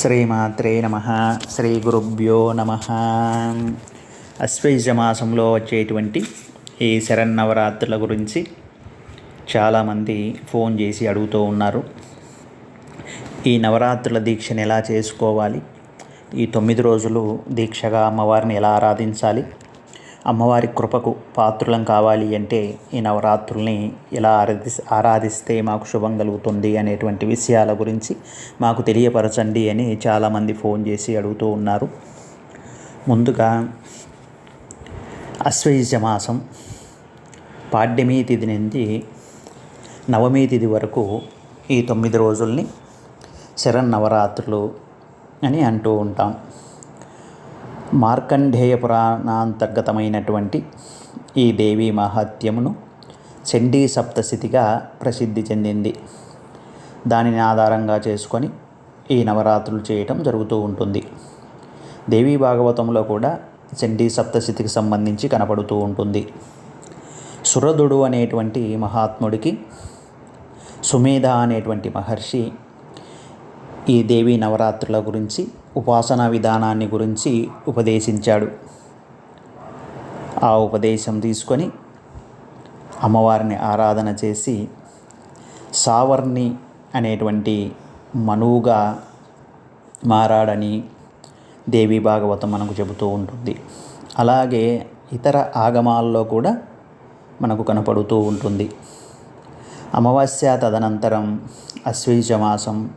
శ్రీమాత్రే నమ. శ్రీ గురుభ్యో నమ. అశ్వయుజ మాసంలో వచ్చేటువంటి ఈ శరన్నవరాత్రుల గురించి చాలామంది ఫోన్ చేసి అడుగుతూ ఉన్నారు. ఈ నవరాత్రుల దీక్షను ఎలా చేసుకోవాలి? ఈ తొమ్మిది రోజులు దీక్షగా అమ్మవారిని ఎలా ఆరాధించాలి? అమ్మవారి కృపకు పాత్రులం కావాలి అంటే ఈ నవరాత్రుల్ని ఎలా ఆరాధి ఆరాధిస్తే మాకు శుభం కలుగుతుంది అనేటువంటి విషయాల గురించి మాకు తెలియపరచండి అని చాలామంది ఫోన్ చేసి అడుగుతూ ఉన్నారు. ముందుగా అశ్వయుజ మాసం పాడ్యమి తిథి నుండి నవమీ తిథి వరకు ఈ తొమ్మిది రోజుల్ని శరన్నవరాత్రులు అని అంటూ ఉంటాం. మార్కండేయ పురాణాంతర్గతమైనటువంటి ఈ దేవీ మహాత్యమును చండీ సప్తశతిగా ప్రసిద్ధి చెందింది. దానిని ఆధారంగా చేసుకొని ఈ నవరాత్రులు చేయటం జరుగుతూ ఉంటుంది. దేవీ భాగవతంలో కూడా చండీ సప్తశతికి సంబంధించి కనపడుతూ ఉంటుంది. సురదుడు అనేటువంటి మహాత్ముడికి సుమేధ అనేటువంటి మహర్షి ఈ దేవీ నవరాత్రుల గురించి ఉపాసనా విధానాన్ని గురించి ఉపదేశించాడు. ఆ ఉపదేశం తీసుకొని అమ్మవారిని ఆరాధన చేసి సావర్ణి అనేటువంటి మనువుగా మారాడని దేవి భాగవతం మనకు చెబుతూ ఉంటుంది. అలాగే ఇతర ఆగమాల్లో కూడా మనకు కనపడుతూ ఉంటుంది. అమావాస్య తదనంతరం అశ్వీజమాసం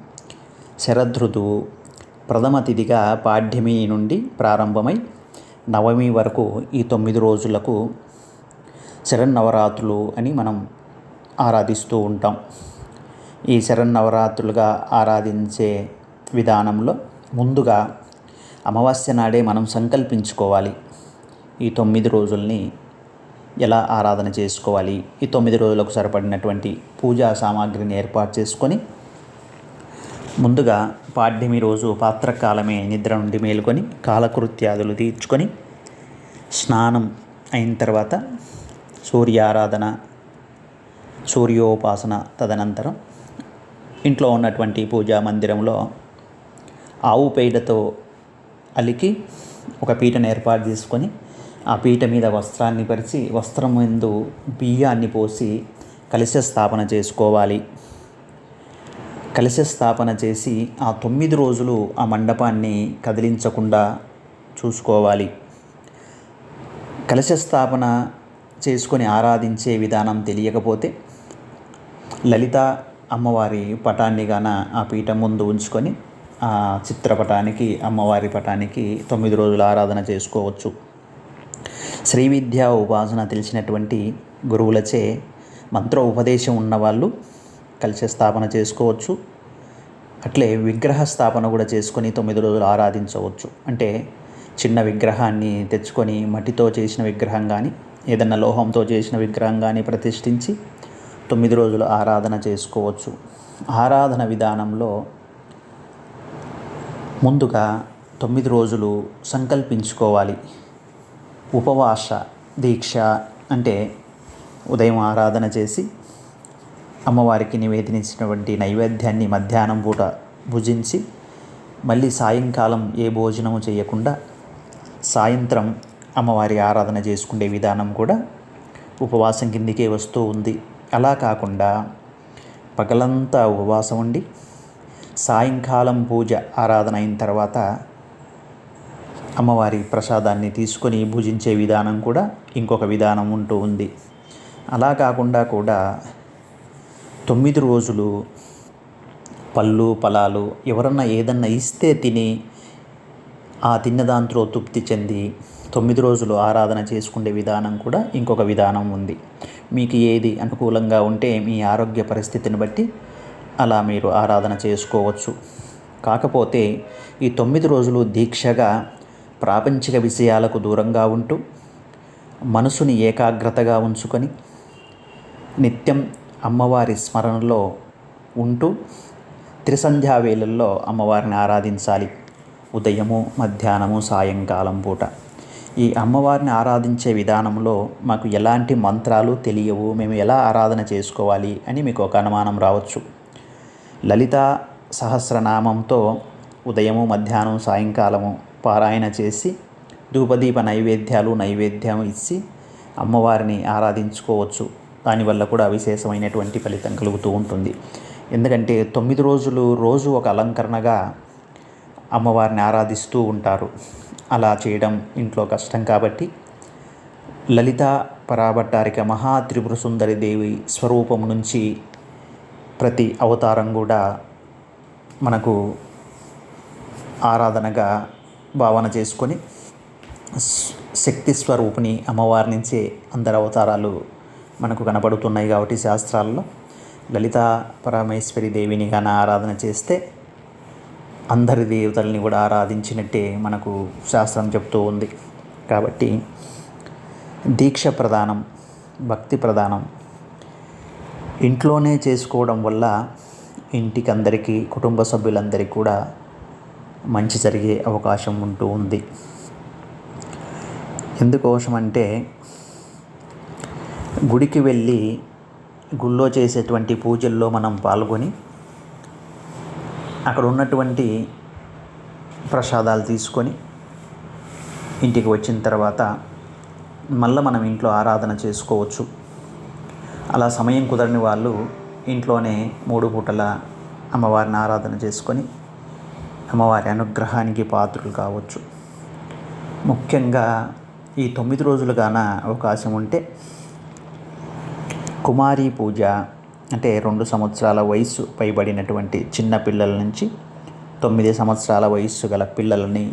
శరదృతువు ప్రథమ తిథిగా పాడ్యమి నుండి ప్రారంభమై నవమి వరకు ఈ తొమ్మిది రోజులకు శరన్నవరాత్రులు అని మనం ఆరాధిస్తూ ఉంటాం. ఈ శరన్నవరాత్రులుగా ఆరాధించే విధానంలో ముందుగా అమావాస్య నాడే మనం సంకల్పించుకోవాలి. ఈ తొమ్మిది రోజుల్ని ఎలా ఆరాధన చేసుకోవాలి? ఈ తొమ్మిది రోజులకు సరిపడినటువంటి పూజా సామాగ్రిని ఏర్పాటు చేసుకొని ముందుగా పాడ్యమి రోజు పాత్రకాలమే నిద్ర నుండి మేలుకొని కాలకృత్యాదులు తీర్చుకొని స్నానం అయిన తర్వాత సూర్యారాధన సూర్యోపాసన తదనంతరం ఇంట్లో ఉన్నటువంటి పూజా మందిరంలో ఆవు పేడతో అలికి ఒక పీటను ఏర్పాటు చేసుకొని ఆ పీట మీద వస్త్రాన్ని పరిచి వస్త్రం ముందు బియ్యాన్ని పోసి కలిసి స్థాపన చేసుకోవాలి. కలశ స్థాపన చేసి ఆ తొమ్మిది రోజులు ఆ మండపాన్ని కదిలించకుండా చూసుకోవాలి. కలశ స్థాపన చేసుకొని ఆరాధించే విధానం తెలియకపోతే లలిత అమ్మవారి పటాన్ని గాన ఆ పీఠం ముందు ఉంచుకొని ఆ చిత్రపటానికి అమ్మవారి పటానికి తొమ్మిది రోజులు ఆరాధన చేసుకోవచ్చు. శ్రీ విద్యా ఉపాసన తెలిసినటువంటి గురువులచే మంత్ర ఉపదేశం ఉన్నవాళ్ళు కలిసి స్థాపన చేసుకోవచ్చు. అట్లే విగ్రహ స్థాపన కూడా చేసుకొని తొమ్మిది రోజులు ఆరాధించవచ్చు. అంటే చిన్న విగ్రహాన్ని తెచ్చుకొని మట్టితో చేసిన విగ్రహం కానీ ఏదన్నా లోహంతో చేసిన విగ్రహం కానీ ప్రతిష్ఠించి తొమ్మిది రోజులు ఆరాధన చేసుకోవచ్చు. ఆరాధన విధానంలో ముందుగా తొమ్మిది రోజులు సంకల్పించుకోవాలి. ఉపవాస దీక్ష అంటే ఉదయం ఆరాధన చేసి అమ్మవారికి నివేదించినటువంటి నైవేద్యాన్ని మధ్యాహ్నం పూట భుజించి మళ్ళీ సాయంకాలం ఏ భోజనము చేయకుండా సాయంత్రం అమ్మవారి ఆరాధన చేసుకునే విధానం కూడా ఉపవాసం కిందికే వస్తూ ఉంది. అలా కాకుండా పగలంతా ఉపవాసం ఉండి సాయంకాలం పూజ ఆరాధన అయిన తర్వాత అమ్మవారి ప్రసాదాన్ని తీసుకొని భుజించే విధానం కూడా ఇంకొక విధానం ఉంటూ ఉంది. అలా కాకుండా కూడా తొమ్మిది రోజులు పళ్ళు ఫలాలు ఎవరన్నా ఏదన్నా ఇస్తే తిని ఆ తిన్న దాంట్లో తృప్తి చెంది తొమ్మిది రోజులు ఆరాధన చేసుకునే విధానం కూడా ఇంకొక విధానం ఉంది. మీకు ఏది అనుకూలంగా ఉంటే మీ ఆరోగ్య పరిస్థితిని బట్టి అలా మీరు ఆరాధన చేసుకోవచ్చు. కాకపోతే ఈ తొమ్మిది రోజులు దీక్షగా ప్రాపంచిక విషయాలకు దూరంగా ఉంటూ మనసుని ఏకాగ్రతగా ఉంచుకొని నిత్యం అమ్మవారి స్మరణలో ఉంటూ త్రిసంధ్యా వేళల్లో అమ్మవారిని ఆరాధించాలి. ఉదయము మధ్యాహ్నము సాయంకాలం పూట. ఈ అమ్మవారిని ఆరాధించే విధానంలో మాకు ఎలాంటి మంత్రాలు తెలియవు. మేము ఎలా ఆరాధన చేసుకోవాలి అని మీకు ఒక అనుమానం రావచ్చు. లలిత సహస్రనామంతో ఉదయము మధ్యాహ్నం సాయంకాలము పారాయణ చేసి ధూపదీప నైవేద్యాలు నైవేద్యం ఇచ్చి అమ్మవారిని ఆరాధించుకోవచ్చు. దానివల్ల కూడా విశేషమైనటువంటి ఫలితం కలుగుతూ ఉంటుంది. ఎందుకంటే తొమ్మిది రోజులు రోజు ఒక అలంకరణగా అమ్మవారిని ఆరాధిస్తూ ఉంటారు. అలా చేయడం ఇంట్లో కష్టం కాబట్టి లలిత పరాభట్టారిక మహా త్రిపుర సుందరి దేవి స్వరూపం నుంచి ప్రతి అవతారం కూడా మనకు ఆరాధనగా భావన చేసుకొని శక్తి స్వరూపిణి అమ్మవారి నుంచే అందరి అవతారాలు మనకు కనపడుతున్నాయి కాబట్టి శాస్త్రాల్లో. లలిత పరమేశ్వరి దేవిని గాన ఆరాధన చేస్తే అందరి దేవతల్ని కూడా ఆరాధించినట్టే మనకు శాస్త్రం చెప్తూ ఉంది. కాబట్టి దీక్ష ప్రధానం భక్తి ప్రధానం ఇంట్లోనే చేసుకోవడం వల్ల ఇంటికి అందరికీ కుటుంబ సభ్యులందరికీ కూడా మంచి జరిగే అవకాశం ఉంటూ ఉంది. ఎందుకోసం అంటే గుడికి వెళ్ళి గుళ్ళో చేసేటువంటి పూజల్లో మనం పాల్గొని అక్కడ ఉన్నటువంటి ప్రసాదాలు తీసుకొని ఇంటికి వచ్చిన తర్వాత మళ్ళీ మనం ఇంట్లో ఆరాధన చేసుకోవచ్చు. అలా సమయం కుదరని వాళ్ళు ఇంట్లోనే మూడు పూటల అమ్మవారిని ఆరాధన చేసుకొని అమ్మవారి అనుగ్రహానికి పాత్రులు కావచ్చు. ముఖ్యంగా ఈ తొమ్మిది రోజులుగాన అవకాశం ఉంటే కుమారి పూజ అంటే రెండు సంవత్సరాల వయస్సు పైబడినటువంటి చిన్న పిల్లల నుంచి తొమ్మిది సంవత్సరాల వయస్సు గల పిల్లలని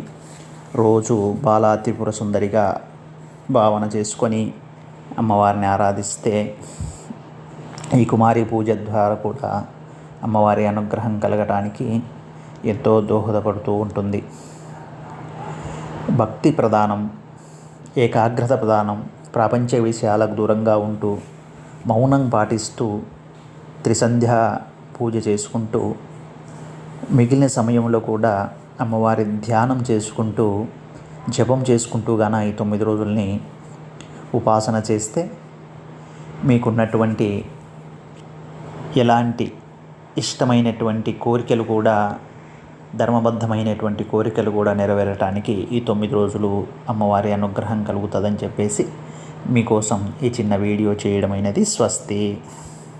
రోజు బాలా త్రిపుర సుందరిగా భావన చేసుకొని అమ్మవారిని ఆరాధిస్తే ఈ కుమారి పూజ ద్వారా కూడా అమ్మవారి అనుగ్రహం కలగటానికి ఎంతో దోహదపడుతూ ఉంటుంది. భక్తి ప్రధానం ఏకాగ్రత ప్రధానం ప్రపంచ విషయాలకు దూరంగా ఉంటూ మౌనం పాటిస్తూ త్రిసంధ్య పూజ చేసుకుంటూ మిగిలిన సమయంలో కూడా అమ్మవారి ధ్యానం చేసుకుంటూ జపం చేసుకుంటూ గాన ఈ తొమ్మిది రోజుల్ని ఉపాసన చేస్తే మీకున్నటువంటి ఎలాంటి ఇష్టమైనటువంటి కోరికలు కూడా ధర్మబద్ధమైనటువంటి కోరికలు కూడా నెరవేరటానికి ఈ తొమ్మిది రోజులు అమ్మవారి అనుగ్రహం కలుగుతుందని చెప్పేసి మీకోసం ఈ చిన్న వీడియో చేయడమైనది స్వస్తి.